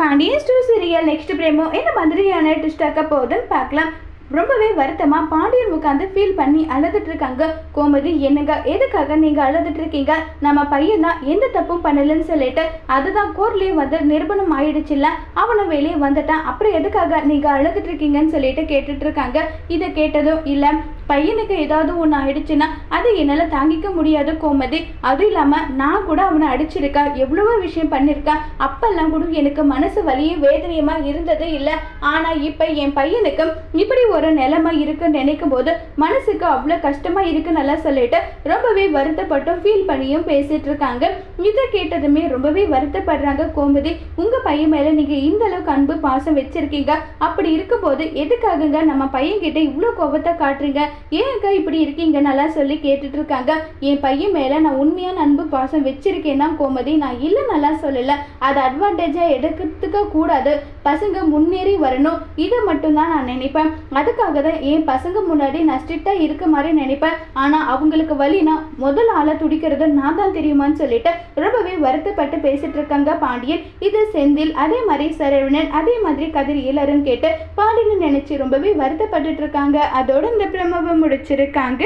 Pandian stores serial next promo என்ன மாதிரியான ட்விஸ்டாக்க போகுதுன்னு பார்க்கலாம். ரொம்பவே வருத்தமாக பாண்டியன் உட்காந்து ஃபீல் பண்ணி அழுதுட்டு இருக்காங்க கோமதி என்னங்க எதுக்காக நீங்கள் அழுதுட்டு இருக்கீங்க நம்ம பையன் தான் எந்த தப்பும் பண்ணலன்னு சொல்லிட்டு அதுதான் கோர்லேயே வந்து நிரூபணம் ஆயிடுச்சுல்ல. அவனை வெளியே வந்துட்டான். அப்புறம் எதுக்காக நீங்கள் அழுதுட்டு இருக்கீங்கன்னு சொல்லிட்டு கேட்டுட்டு இருக்காங்க இதை கேட்டதும் இல்லை பையனுக்கு ஏதாவது ஒன்று ஆயிடுச்சுன்னா அது என்னால் தாங்கிக்க முடியாத கோமதி. அதுவும் இல்லாமல் நான் கூட அவனை அடிச்சிருக்கா? எவ்வளவோ விஷயம் பண்ணியிருக்கேன் அப்பெல்லாம் கூட எனக்கு மனசு வலியும் வேதனையுமா இருந்தது இல்லை. ஆனால் இப்போ என் பையனுக்கு இப்படி ஒரு நிலைமை இருக்குன்னு நினைக்கும் போது மனசுக்கு அவ்வளோ கஷ்டமாக இருக்குன்னு எல்லாம் சொல்லிட்டு ரொம்பவே வருத்தப்பட்டும் ஃபீல் பண்ணியும் பேசிட்டு இருக்காங்க. இதை கேட்டதுமே ரொம்பவே வருத்தப்படுறாங்க கோமதி. உங்கள் பையன் மேலே நீங்கள் இந்த அளவுக்கு அன்பு பாசம் வச்சிருக்கீங்க. அப்படி இருக்கும்போது எதுக்காகங்க நம்ம பையன்கிட்ட இவ்வளோ கோபத்தை காட்டுறீங்க? ஏன்க்கா இப்படி இருக்கீங்க? நல்லா சொல்லி கேட்டுட்டு இருக்காங்க என் பையன் மேல நான் உண்மையான அன்பு பாசம் வச்சிருக்கேன் தான் கோமதி நான் இல்லை நல்லா சொல்லல. அதை அட்வான்டேஜா எடுக்கிறதுக்க கூடாது. பசங்க முன்னேறி வரணும். இதை மட்டும்தான் நான் நினைப்பேன். அதுக்காக தான் என் பசங்க முன்னாடி நான் ஸ்ட்ரிக்டாக இருக்க மாதிரி நினைப்பேன். ஆனால் அவங்களுக்கு வழினா முதல் ஆளை துடிக்கிறது நான் தான் தெரியுமான்னு சொல்லிட்டு ரொம்பவே வருத்தப்பட்டு பேசிட்டு இருக்காங்க பாண்டியன். இது செந்தில் அதே மாதிரி சரவணன் அதே மாதிரி கதிர் எல்லாரும் கேட்டு பாண்டியன் நினைச்சு ரொம்பவே வருத்தப்பட்டு இருக்காங்க அதோட இந்த முடிச்சிருக்காங்க.